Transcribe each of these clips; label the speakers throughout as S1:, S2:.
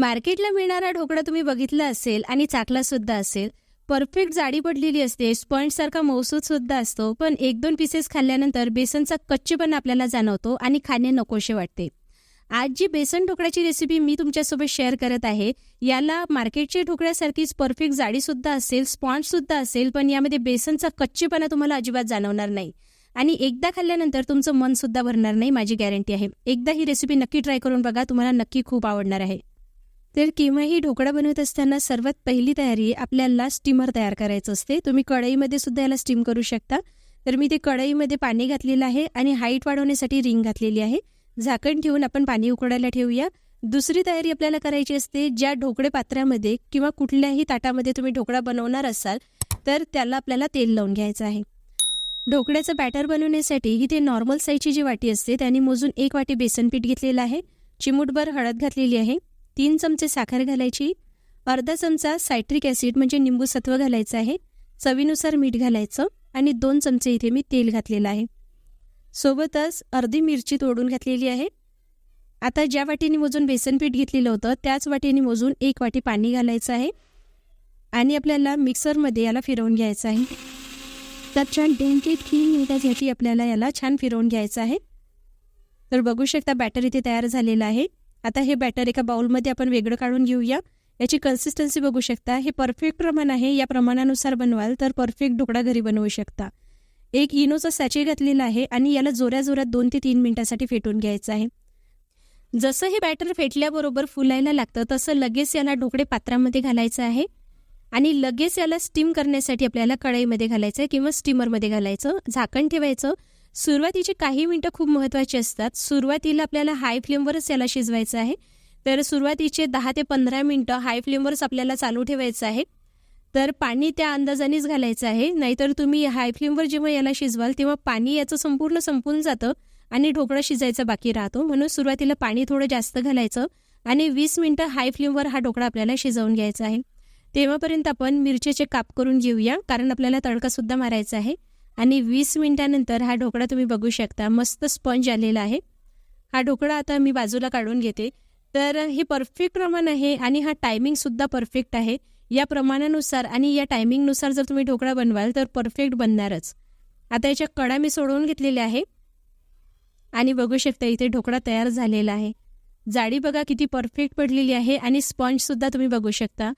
S1: मार्केटला मिळणारा ढोकळा तुम्ही बघितला असेल आणि चाकला सुद्धा असेल. परफेक्ट जाडी पडलेली असते स्पंजसारखा मौसूद सुद्धा असतो पण एक दोन पीसेस खाल्ल्यानंतर बेसनचा कच्चेपणा आपल्याला जाणवतो आणि खाणे नकोशे वाटते. आज जी बेसन ढोकळ्याची रेसिपी मी तुमच्यासोबत शेअर करत आहे याला मार्केटच्या ढोकळ्यासारखीच परफेक्ट जाडीसुद्धा असेल स्पॉन्जसुद्धा असेल पण यामध्ये बेसनचा कच्चेपणा तुम्हाला अजिबात जाणवणार नाही. आणि एकदा खाल्ल्यानंतर तुमचं मनसुद्धा भरणार नाही माझी गॅरंटी आहे. एकदा ही रेसिपी नक्की ट्राय करून बघा तुम्हाला नक्की खूप आवडणार आहे. तर केव्हाही ढोकळा बनवत असताना सर्वात पहिली तयारी आपल्याला स्टीमर तयार करायचं असते. तुम्ही कढईमध्ये सुद्धा याला स्टीम करू शकता. तर मी ते कढईमध्ये पाणी घातलेलं आहे आणि हाईट वाढवण्यासाठी रिंग घातलेली आहे. झाकण ठेवून आपण पाणी उकडायला ठेवूया. दुसरी तयारी आपल्याला करायची असते ज्या ढोकळे पात्रामध्ये किंवा कुठल्याही ताटामध्ये तुम्ही ढोकळा बनवणार असाल तर त्याला आपल्याला तेल लावून घ्यायचं आहे. ढोकळ्याचं बॅटर बनवण्यासाठी ही ते नॉर्मल साईजची जी वाटी असते त्याने मोजून एक वाटी बेसन पीठ घेतलेलं आहे. चिमूटभर हळद घातलेली आहे. तीन चमचे साखर घालायची अर्धा चमचा सायट्रिक ॲसिड म्हणजे निंबू सत्व घालायचं आहे चवीनुसार मीठ घालायचं आणि दोन चमचे इथे मी तेल घातलेलं आहे. सोबतच अर्धी मिरची तोडून घातलेली आहे. आता ज्या वाटीने मोजून बेसन पीठ घेतलेलं होतं त्याच वाटीने मोजून एक वाटी पाणी घालायचं आहे आणि आपल्याला मिक्सरमध्ये याला फिरवून घ्यायचं आहे. तर छान डेंटेड तीन मिनिटासाठी आपल्याला याला छान फिरवून घ्यायचं आहे. तर बघू शकता बॅटर इथे तयार झालेलं आहे. आता हे बॅटर एका बाउलमध्ये आपण वेगळं काढून घेऊया. याची कन्सिस्टन्सी बघू शकता. हे परफेक्ट प्रमाण आहे. या प्रमाणानुसार बनवाल तर परफेक्ट ढोकळा घरी बनवू शकता. एक इनोचा सॅचे घातलेला आहे आणि याला जोऱ्या जोरात दोन ते तीन मिनिटासाठी फेटून घ्यायचं आहे. जसं हे बॅटर फेटल्याबरोबर फुलायला लागतं तसं लगेच याला ढोकळे पात्रामध्ये घालायचं आहे. आणि लगेच याला स्टीम करण्यासाठी आपल्याला कढईमध्ये घालायचं आहे किंवा स्टीमरमध्ये घालायचं. झाकण ठेवायचं. सुरुवातीचे काही मिनटं खूप महत्त्वाची असतात. सुरुवातीला आपल्याला हाय फ्लेमवरच याला शिजवायचं आहे. तर सुरुवातीचे दहा ते पंधरा मिनटं हाय फ्लेमवरच आपल्याला चालू ठेवायचं आहे. तर पाणी त्या अंदाजानेच घालायचं आहे. नाहीतर तुम्ही हाय फ्लेमवर जेव्हा याला शिजवाल तेव्हा पाणी याचं संपूर्ण संपून जातं आणि ढोकळा शिजायचा बाकी राहतो. म्हणून सुरुवातीला पाणी थोडं जास्त घालायचं आणि वीस मिनटं हाय फ्लेमवर हा ढोकळा आपल्याला शिजवून घ्यायचा आहे. तेव्हापर्यंत आपण मिरचीचे काप करून घेऊया कारण आपल्याला तडकासुद्धा मारायचा आहे. आणि वीस मिनिटानंतर हा ढोकळा तुम्ही बघू शकता. मस्त स्पंज आलेला आहे. हा ढोकळा आता मी बाजूला काढून घेते. तर हे परफेक्ट प्रमाण आहे आणि हा टायमिंगसुद्धा परफेक्ट आहे. या प्रमाणानुसार आणि या टायमिंगनुसार जर तुम्ही ढोकळा बनवाल तर परफेक्ट बनणारच. आता याच्या कडा मी सोडवून घेतलेल्या आहे. आणि बघू शकता इथे ढोकळा तयार झालेला आहे. जाडी बघा किती परफेक्ट पडलेली आहे आणि स्पंजसुद्धा तुम्ही बघू शकता.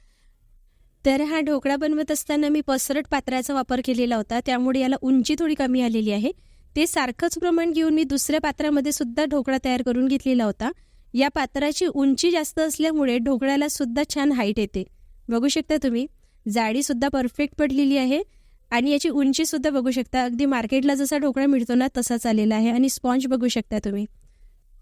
S1: तर हा ढोकळा बनवत असताना मी पसरट पात्राचा वापर केलेला होता. त्यामुळे याला उंची थोडी कमी आलेली आहे. ते सारखंच प्रमाण घेऊन मी दुसऱ्या पात्रामध्ये सुद्धा ढोकळा तयार करून घेतलेला होता. या पात्राची उंची जास्त असल्यामुळे ढोकळ्याला सुद्धा छान हाईट येते. बघू शकता तुम्ही जाडीसुद्धा परफेक्ट पडलेली आहे आणि याची उंचीसुद्धा बघू शकता. अगदी मार्केटला जसा ढोकळा मिळतो ना तसाच आलेला आहे. आणि स्पॉन्ज बघू शकता तुम्ही.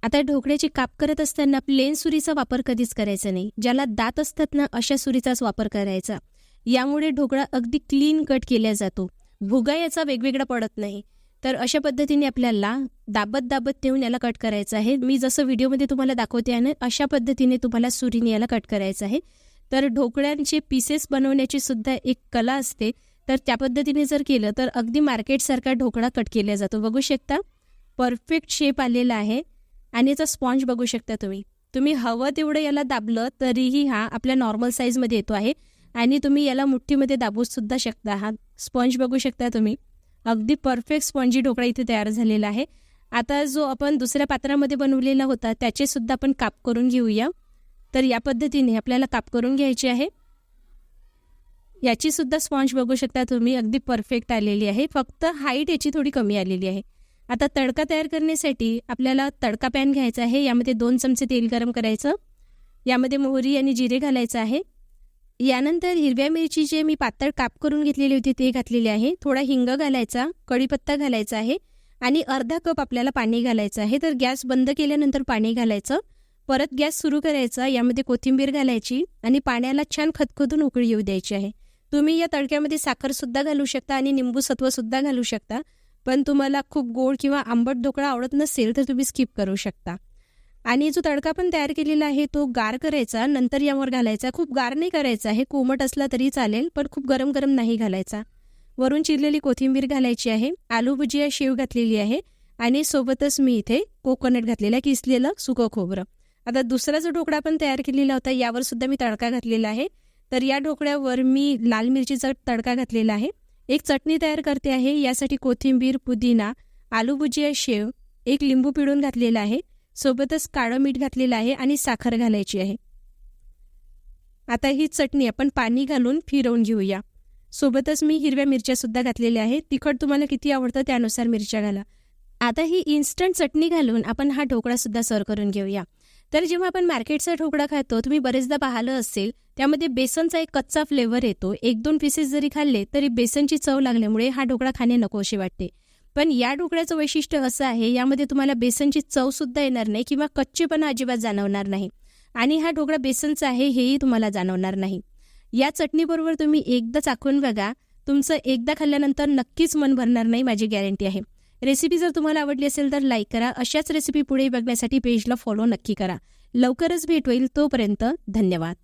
S1: आता ढोकळ्याची काप करत असताना प्लेन सुरीचा वापर कधीच करायचा नाही ज्याला दात असतात ना अशा सुरीचाच वापर करायचा. यामुळे ढोकळा अगदी क्लीन कट केला जातो. भुगा याचा वेगवेगळा पडत नाही. तर अशा पद्धतीने आपल्याला दाबत दाबत ठेवून याला कट करायचं आहे. मी जसं व्हिडिओमध्ये तुम्हाला दाखवते आहे ना अशा पद्धतीने तुम्हाला सुरीने याला कट करायचं आहे. तर ढोकळ्यांचे पीसेस बनवण्याची सुद्धा एक कला असते. तर त्या पद्धतीने जर केलं तर अगदी मार्केटसारखा ढोकळा कट केला जातो. बघू शकता? परफेक्ट शेप आलेला आहे. आणि याचा स्पॉन्ज बघू शकता तुम्ही. तुम्ही हवं तेवढं याला दाबलं तरीही हा आपल्या नॉर्मल साईजमध्ये येतो आहे. आणि तुम्ही याला मुठ्ठीमध्ये दाबूसुद्धा शकता. हा स्पॉन्ज बघू शकता तुम्ही. अगदी परफेक्ट स्पॉन्जी ढोकळा इथे तयार झालेला आहे. आता जो आपण दुसऱ्या पात्रामध्ये बनवलेला होता त्याचेसुद्धा आपण काप करून घेऊया. तर या पद्धतीने आपल्याला काप करून घ्यायची आहे. याचीसुद्धा स्पॉन्ज बघू शकता तुम्ही. अगदी परफेक्ट आलेली आहे. फक्त हाईट याची थोडी कमी आलेली आहे. आता तडका तयार करण्यासाठी आपल्याला तडका पॅन घ्यायचा आहे. यामध्ये दोन चमचे तेल गरम करायचं. यामध्ये मोहरी आणि जिरे घालायचं आहे. यानंतर हिरव्या मिरची जे मी पातळ काप करून घेतलेली होती ते घातलेले आहे. थोडा हिंग घालायचा कढीपत्ता घालायचा आहे आणि अर्धा कप आपल्याला पाणी घालायचं आहे. तर गॅस बंद केल्यानंतर पाणी घालायचं. परत गॅस सुरू करायचा. यामध्ये कोथिंबीर घालायची आणि पाण्याला छान खतखतून उकळी येऊ द्यायची आहे. तुम्ही या तडक्यामध्ये साखरसुद्धा घालू शकता आणि निंबू सत्वसुद्धा घालू शकता. पण तुम्हाला खूप गोड किंवा आंबट ढोकळा आवडत नसेल तर तुम्ही स्किप करू शकता. आणि जो तडका पण तयार केलेला आहे तो गार करायचा नंतर यावर घालायचा. खूप गार नाही करायचा आहे कोमट असला तरी चालेल पण खूप गरम गरम नाही घालायचा. वरून चिरलेली कोथिंबीर घालायची आहे आलू भुजिया शेव घातलेली आहे आणि सोबतच मी इथे कोकोनट घातलेलं किसलेलं सुकं खोबरं. आता दुसरा जो ढोकळा पण तयार केलेला होता यावर सुद्धा मी तडका घातलेला आहे. तर या ढोकळ्यावर मी लाल मिरचीचा तडका घातलेला आहे. एक चटणी तयार करते आहे. यासाठी कोथिंबीर पुदिना आलू भुजिया शेव एक लिंबू पिळून घातलेला आहे. सोबतच काळं मीठ घातलेलं आहे आणि साखर घालायची आहे. आता ही चटणी आपण पाणी घालून फिरवून घेऊया. सोबतच मी हिरव्या मिरच्यासुद्धा घातलेल्या आहेत. तिखट तुम्हाला किती आवडतं त्यानुसार मिरच्या घाला. आता ही इन्स्टंट चटणी घालून आपण हा ढोकळासुद्धा सर्व करून घेऊया. तर जेव्हा आपण मार्केटचा ढोकळा खातो तुम्ही बरेचदा पाहिलं असेल त्यामध्ये बेसनचा एक कच्चा फ्लेवर येतो. एक दोन पीसेस जरी खाल्ले तरी बेसनची चव लागल्यामुळे हा ढोकळा खाणे नकोशी वाटते. पण या ढोकळ्याचं वैशिष्ट्य असं आहे यामध्ये तुम्हाला बेसनची चव सुद्धा येणार नाही किंवा कच्चेपणा अजिबात जाणवणार नाही. आणि हा ढोकळा बेसनचा आहे हेही तुम्हाला जाणवणार नाही. या चटणीबरोबर तुम्ही एकदा चाखून बघा. तुमचं एकदा खाल्ल्यानंतर नक्कीच मन भरणार नाही माझी गॅरंटी आहे. रेसिपी जर तुम्हाला आवडली असेल तर लाईक करा. अशाच रेसिपी पुढे बघण्यासाठी पेजला फॉलो नक्की करा. लवकरच भेट होईल तोपर्यंत धन्यवाद.